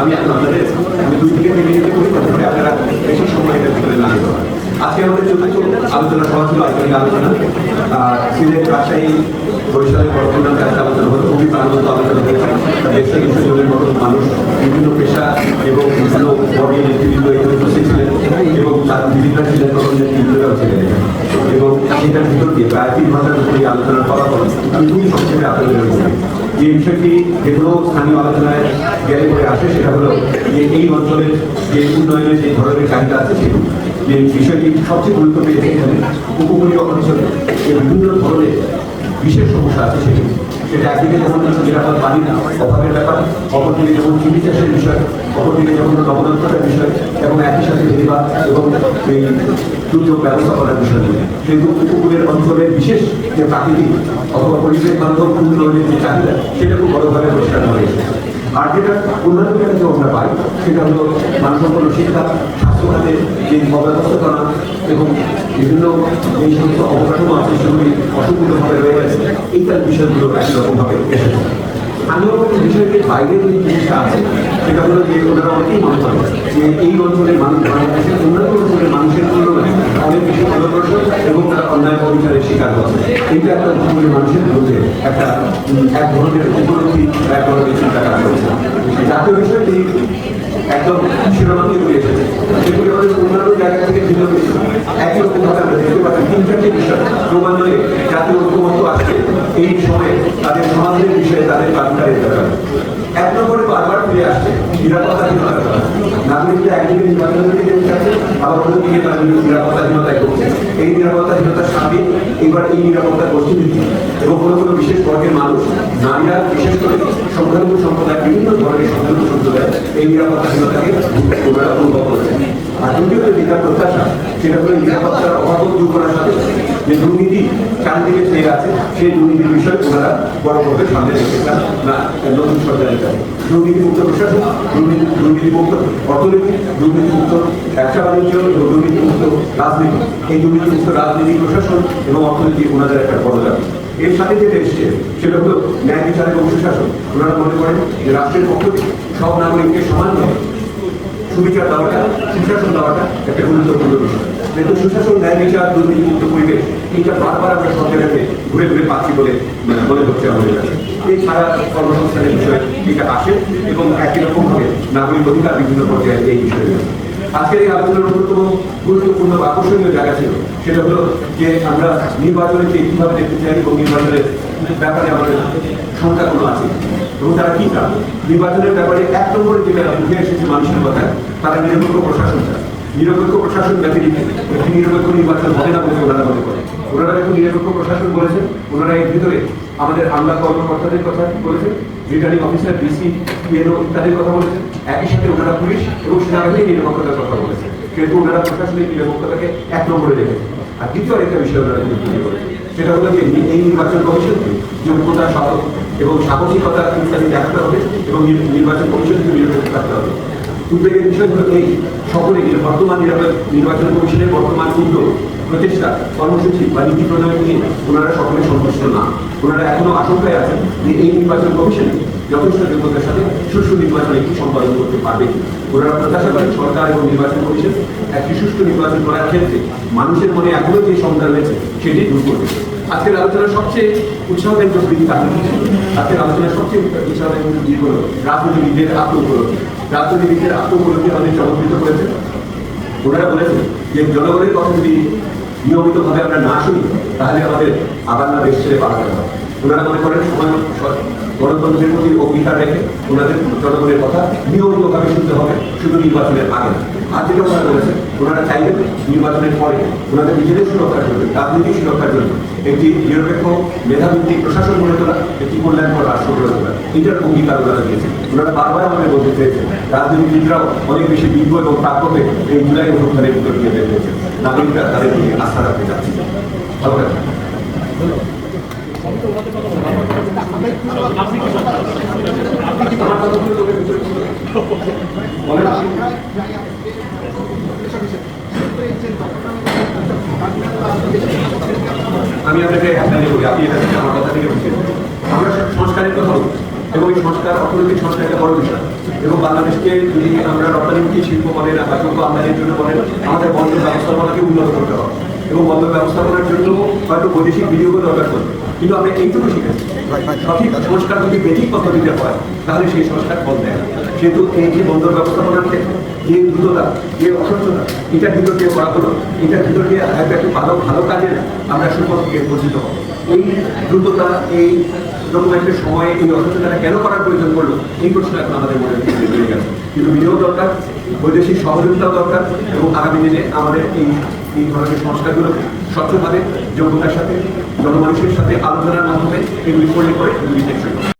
আমি আপনাদের, আমি দুই থেকে নিতে করি, তারপরে আপনারা বেশি সময় এটার ভিতরে না আজকে আমাদের চতুর্থ আলোচনা সভা ছিল আইকানিক আলোচনা। সিলেট রাজশাহী বরিশালের বর্তমান কাছে আলোচনা হলো, খুবই প্রাণবন্ত আলোচনা হয়েছে দেড়শো জনের মতো মানুষ, বিভিন্ন পেশা এবং বিভিন্ন বডি নেতৃবৃন্দ এখানে উপস্থিত ছিলেন এবং তার বিভিন্ন ছিলেন, তখন নেতৃবৃন্দরাও ছিলেন। এবং সেটার ভিতর দিয়ে প্রায় তিন ঘণ্টার উপরে আলোচনার ফলাফল আমি খুবই সংক্ষেপে আপনাদের যে বিষয়টি যেগুলো স্থানীয় আলোচনায় গেলে পরে আসে, সেটা হলো যে এই অঞ্চলের যে উন্নয়নের যে ধরনের চাহিদা আছে সেগুলো। যে বিষয়টি সবচেয়ে গুরুত্বপূর্ণ এখানে, উপকূলীয় অঞ্চলে যে বিভিন্ন ধরনের বিশেষ সমস্যা আছে সেগুলো। সেটা একদিকে যেমন নিরাপদ না, অভাবের ব্যাপার, অপরদিকে যেমন চিনি চাষের বিষয়, অপরদিকে যেমন নবদত্ততার বিষয়, এবং একই সাথে বেদিবাদ এবং এই দুর্যোগ ব্যবস্থাপনার বিষয়গুলি। কিন্তু উপকূলের অঞ্চলের বিশেষ যে প্রাকৃতিক অথবা পরিবেশ বান্ধব উন্নয়নের যে চাহিদা সেটা খুব বড়ভাবে পরিষ্কার হয়ে এসেছে আর যেটা অন্যান্য ক্ষেত্রে আমরা পাই, সেটা হলো মানসম্পন্ন শিক্ষা, স্বাস্থ্যখাতে যে অব্যবস্থাপনা এবং বিভিন্ন এই সমস্ত অবকাঠামো আছে, সেগুলি অসম্পূর্ণভাবে রয়ে গেছে, এইটার বিষয়গুলো একই রকমভাবে এসেছে। স্থানীয় বিষয়কে বাইরে যে জিনিসটা আছে, সেটা হলো যে ওনারা অনেকেই মনে করে যে এই অঞ্চলের মানুষ, বাংলাদেশের অন্যান্য অঞ্চলের মানুষের বেশি অনগ্রসর এবং তারা অন্যায় অবিচারের শিকার হচ্ছে। এইটা একটা উপকূলের মানুষের মধ্যে একটা এক ধরনের উপলব্ধি এক ধরনের চিন্তা কাজ করেছে জাতীয় বিষয়টি একদম শিরোনামে উঠে এসেছে। সেগুলি আমাদের অন্যান্য জায়গা থেকে ভিন্ন কিছু একই রকম ভাবে আমরা দেখতে পাচ্ছি তিন চারটি বিষয়। ক্রমান্বয়ে জাতীয় ঐক্যমত্য আসছে। এই সময়ে তাদের সমাজের বিষয়ে তাদের কাজকারের ব্যাপারে এক নম্বরে বারবার ফিরে আসছে নিরাপত্তাহীনতার কথা নাগরিকরা একদিকে নির্বাচনের দিকে যেতে চাচ্ছে আবার অন্যদিকে তারা নিরাপত্তাহীনতায় করছে এই নিরাপত্তাহীনতার সাথে এবার এই নিরাপত্তার পরিস্থিতি এবং কোনো কোনো বিশেষ বর্গের মানুষ নারীরা বিশেষ করে সংখ্যালঘু সম্প্রদায় বিভিন্ন ধরনের সংখ্যালঘু সম্প্রদায় এই নিরাপত্তাহীনতাকে অনুভব করেছে আর দ্বিতীয়ত যেটা প্রত্যাশা সেটা হলো নিরাপত্তার অভাব দূর করার সাথে যে দুর্নীতি চারদিকে ছেয়ে আছে সেই দুর্নীতির বিষয়ে ওনারা বড়ভাবে সামনে রেখে চান না নতুন সরকারের কাছে দুর্নীতিমুক্ত প্রশাসন দুর্নীতি দুর্নীতিমুক্ত অর্থনীতি, দুর্নীতিমুক্ত ব্যবসা বাণিজ্য দুর্নীতিমুক্ত রাজনীতি। এই দুর্নীতিমুক্ত রাজনীতি, প্রশাসন এবং অর্থনীতি ওনাদের একটা দাবি। এর সাথে যেটা এসছে, সেটা হলো ন্যায় বিচার এবং সুশাসন। ওনারা মনে করেন যে রাষ্ট্রের পক্ষ থেকে সব নাগরিককে সমান সুবিচার দেওয়াটা, সুশাসন দেওয়াটা একটা গুরুত্বপূর্ণ বিষয়। কিন্তু সুশাসন ন্যায় বিচার দুর্নীতিমুক্ত পরিবেশ এইটা বারবার আমরা জায়গাতে ঘুরে ঘুরে পাচ্ছি বলে মানে হচ্ছে আমাদের এছাড়া কর্মসংস্থানের বিষয় এটা আসে এবং একই রকমভাবে নাগরিক অধিকার বিভিন্ন পর্যায়ে এই বিষয়ে আজকের এই আলোচনার অন্যতম গুরুত্বপূর্ণ আকর্ষণীয় জায়গা ছিল, সেটা হলো যে আমরা নির্বাচনকে কীভাবে দেখতে চাই এবং নির্বাচনের ব্যাপারে আমাদের সংখ্যাগুলো আছে? এবং তারা কি চান নির্বাচনের ব্যাপারে এক নম্বরে যেটা উঠে এসেছে মানুষের কথা তারা নিরপেক্ষ প্রশাসন চান নিরপেক্ষ প্রশাসন ব্যতিরিক্ত একটি নিরপেক্ষ নির্বাচন হবে না বলে ওনারা মনে করেন। ওনারা যখন নিরপেক্ষ প্রশাসন বলেছেন। ওনারা এর ভিতরে আমাদের আমলা কর্মকর্তাদের কথা বলেছেন, রিটার্নিং অফিসার, ডিসি, পিএনও ইত্যাদির কথা বলেছেন। একই সাথে ওনারা পুলিশ এবং সেনাবাহিনীর নিরাপত্তার কথা বলেছেন। কিন্তু ওনারা প্রশাসনিক নিরাপত্তাকে এক নম্বরে রেখেছেন। আর দ্বিতীয় আরেকটা বিষয় ওনারা কিন্তু তুলে সেটা হলো যে এই নির্বাচন কমিশনকে যোগ্যতা সাহস এবং সাহসিকতা ইত্যাদি দেখাতে হবে এবং নির- নির্বাচন কমিশনকে নিরপেক্ষ থাকতে হবে। উদ্বেগের বিষয় হলো এই সকলে বর্তমান নির্বাচন কমিশনের বর্তমান উদ্যোগ প্রচেষ্টা, কর্মসূচি বা নীতি প্রণয়ন নিয়ে ওনারা সকলে সন্তুষ্ট না। ওনারা এখনও আশঙ্কায় আছেন যে এই নির্বাচন কমিশন যথেষ্ট যোগ্যতার সাথে সুষ্ঠু নির্বাচন একটি সম্পাদন করতে পারবে ওনারা প্রত্যাশা করেন সরকার এবং নির্বাচন কমিশন একটি সুষ্ঠু নির্বাচন করার ক্ষেত্রে মানুষের মনে এখনও যে সংখ্যা রয়েছে, সেটি দূর করবে আজকের আলোচনার সবচেয়ে উৎসাহব্যঞ্জক দিক তার আজকের আলোচনার সবচেয়ে উৎসাহব্যঞ্জক দিক হলো রাজনীতিবিদদের আত্মউপলব্ধি রাজনীতিবিদদের আত্মউপলব্ধি আমাদের জনপ্রিত করেছে। ওনারা বলেছেন যে জনগণের কথা যদি নিয়মিতভাবে আমরা না শুনি, তাহলে আমাদের আবার না দেশ ছেড়ে পাঠাতে হবে। ওনারা মনে করেন সময় গণতন্ত্রের প্রতি অঙ্গীকার রেখে ওনাদের জনগণের কথা নিয়মিতভাবে শুনতে হবে, শুধু নির্বাচনের আগে। আর যেটা ওনারা বলেছেন, ওনারা চাইবেন নির্বাচনের পরে ওনাদের নিজেদের সুরক্ষার জন্য, রাজনৈতিক সুরক্ষার জন্য একটি নিরপেক্ষ মেধাভিত্তিক প্রশাসন গড়ে তোলা, একটি কল্যাণকর রাষ্ট্র গড়ে তোলা। এটার অঙ্গীকার ওনারা দিয়েছেন। ওনারা বারবার আমাদের বলতে চেয়েছেন, রাজনীতিবিদরাও অনেক বেশি বিজ্ঞ এবং প্রাপ্যকে এই জুলাই অনুষ্ঠানের ভিতর দিয়ে বের হয়েছে নাগরিকরা তাদের প্রতি আস্থা রাখতে চাচ্ছে ভালো আমি আপনাকে হ্যান্ডেল করি আপনি এটা থেকে আমার কথা থেকে বুঝে নেবেন। আমরা সংস্কারের কথা বলছি এবং এই সংস্কার অর্থনৈতিক সংস্কার একটা বড় বিষয়। এবং বাংলাদেশকে যদি আমরা রপ্তানিমুখী শিল্প বলেন বা শিল্প আমদানির জন্য বলেন, আমাদের বন্দর ব্যবস্থাপনাকে উন্নত করতে হবে। এবং বন্দর ব্যবস্থাপনার জন্য হয়তো বৈদেশিক বিনিয়োগও দরকার পড়বে। কিন্তু আমরা এইটুকু শিখেছি। সঠিক সংস্কার যদি বেঠিক পদ্ধতিতে হয় তাহলে সেই সংস্কার ফল দেয়। না। সেহেতু এই যে বন্দর ব্যবস্থাপনার ক্ষেত্রে যে দ্রুততা যে অসচ্ছতা এটার ভিতর দিয়ে করা হলো এটার ভিতর দিয়ে একটু ভালো ভালো কাজের আমরা সুপথ থেকে বঞ্চিত হব। এই দ্রুততা এই একটা সময়ে এই অসচ্ছতাটা কেন করার প্রয়োজন পড়ল এই প্রশ্ন এখন আমাদের মনে রয়ে গেল কিন্তু বিনিয়োগ দরকার বৈদেশিক সহযোগিতাও দরকার এবং আগামী দিনে আমাদের এই এই ধরনের সংস্কারগুলোকে স্বচ্ছভাবে যোগ্যতার সাথে, জনমানুষের সাথে আলোচনার মাধ্যমে এগুলি করলে পরে এগুলি টেকসই।